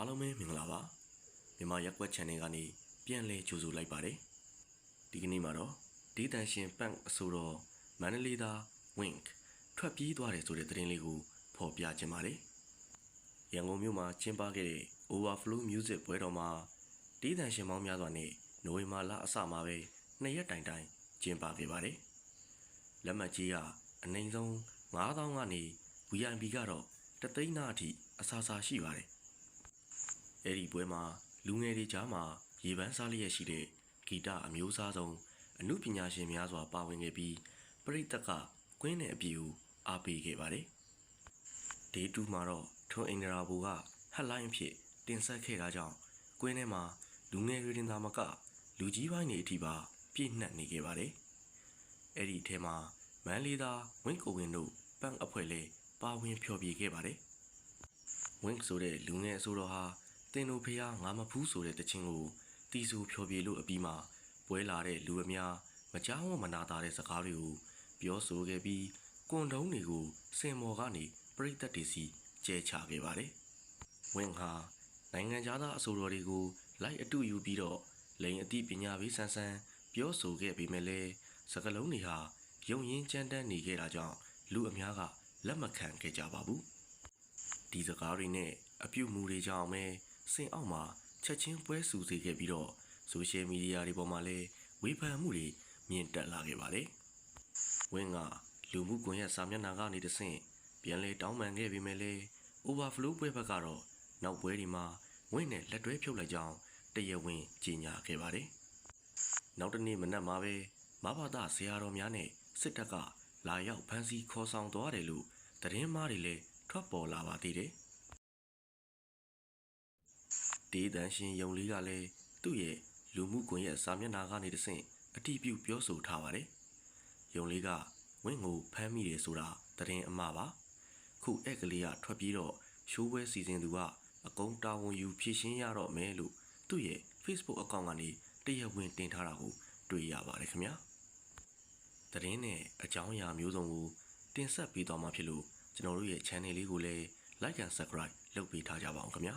အားလုံးပဲမင်္ဂလာပါမြန်မာရက်ကွက် channel ကနေပြန်လည်ကြိုဆိုလိုက်ပါတယ်ဒီကနေ့မှာတော့ဒေသန်ရှင်ပန့်အဆိုတော်မန္တလေးသား Wink ထွက်ပြေးသွားတယ်ဆိုတဲ့သတင်းလေးကိုဖော်ပြခြင်းပါတယ်ရန်ကုန်မြို့မှာကျင်းပခဲ့တဲ့ Overflow Music ပွဲတော်မှာဒေသန်ရှင်မောင်းများစွာနဲ့နိုဝင်ဘာလအစမှာပဲနှစ်ရက်တိုင်တိုင်ကျင်းပခဲ့ပါတယ်လက်မှတ်ကြီးကအနည်းဆုံး9000ကနေ VIP ကတော့တသိန်းနာအထိအစားအစာရှိပါတယ် အဲ့ဒီပွဲမှာလူငယ်တွေကြားမှာရေပန်းစားလျက်ရှိတဲ့ဂီတအမျိုးအစားဆုံးအမှုပညာရှင်များစွာပါဝင်ခဲ့ပြီးပရိသတ်ကကွင်းနဲ့အပြေကိုအားပေးခဲ့ပါတယ်။ဒေတူမှာတော့ထွန်းအင်ဒရာဘူကဟက်လိုင်းအဖြစ်တင်ဆက်ခဲ့တာကြောင့်ကွင်းထဲမှာလူငယ်တွေတင်သာမကလူကြီးပိုင်းတွေအထိပါပြည့်နှက်နေခဲ့ပါတယ်။အဲ့ဒီအထဲမှာမန်လေးသားဝင်းကိုဝင်းတို့ပန့်အဖွဲ့လေးပါဝင်ဖျော်ဖြေခဲ့ပါတယ်။ Wink ဆိုတဲ့လူငယ်အဆိုတော်ဟာ တင်တို့ဖေးငါမဖူးဆိုတဲ့တခြင်းကိုတီဆူဖြော်ပြလို့အပြီးမှာပွဲလာတဲ့လူအများမကြောက်မနာတာတဲ့စကားတွေကိုပြောဆိုခဲ့ပြီးကွန်တုံးတွေကိုစင်မော်ကနေပြိသက်တွေစီကျဲချခဲ့ပါတယ်။ Wink ဟာနိုင်ငံသားအဆိုတော်တွေကိုလိုက်အတူယူပြီးတော့လိန်အသိပညာပေးဆန်းဆန်းပြောဆိုခဲ့ပေမဲ့လည်းစကလုံးတွေဟာယုံရင်ကြမ်းတမ်းနေခဲ့တာကြောင့်လူအများကလက်မခံခဲ့ကြပါဘူး။ဒီစကားတွေနဲ့အပြုတ်မှုတွေကြောင့်ပဲ စင်အောက်မှာချက်ချင်းပွဲဆူစေခဲ့ပြီးတော့ဆိုရှယ်မီဒီယာတွေပေါ်မှာလည်းဝေဖန်မှုတွေမြင့်တက်လာခဲ့ပါတယ်။ဝင်းကလူမှုကွန်ရက်စာမျက်နှာကနေတဆင့်ပြန်လဲတောင်းပန်ခဲ့ပေမဲ့လည်း overflow ပွဲဘက်ကတော့နောက်ပွဲဒီမှာဝင်းနဲ့လက်တွဲဖြုတ်လိုက်ကြောင်းတရားဝင်ကြေညာခဲ့ပါတယ်။နောက်တနေ့မနက်မှာပဲမဘာသာဆရာတော်များနဲ့စစ်တပ်ကလာရောက်ဖမ်းဆီးခေါ်ဆောင်သွားတယ်လို့သတင်းမားတွေလည်းထွက်ပေါ်လာပါသေးတယ်။ ဒေသန်ရှင်ယုံလေးကလည်းသူ့ရဲ့လူမှုကွန်ရက်စာမျက်နှာကနေတဆင့်အတိပြုပြောဆိုထားပါတယ်။ယုံလေးကဝင့်ကိုဖမ်းမိတယ်ဆိုတာသတင်းအမှားပါ။ခုအဲ့ကလေးကထွက်ပြေးတော့ရှိုးပွဲစီစဉ်သူကအကုန်းတာဝန်ယူဖြည့်ရှင်းရတော့မယ်လို့သူ့ရဲ့ Facebook အကောင့်ကနေတရားဝင်တင်ထားတာကိုတွေ့ရပါတယ်ခင်ဗျာ။သတင်းနဲ့အကြောင်းအရာမျိုးစုံကိုတင်ဆက်ပေးသွားမှာဖြစ်လို့ကျွန်တော်တို့ရဲ့ channel လေးကိုလည်း like and subscribe လုပ်ပေးထားကြပါအောင်ခင်ဗျာ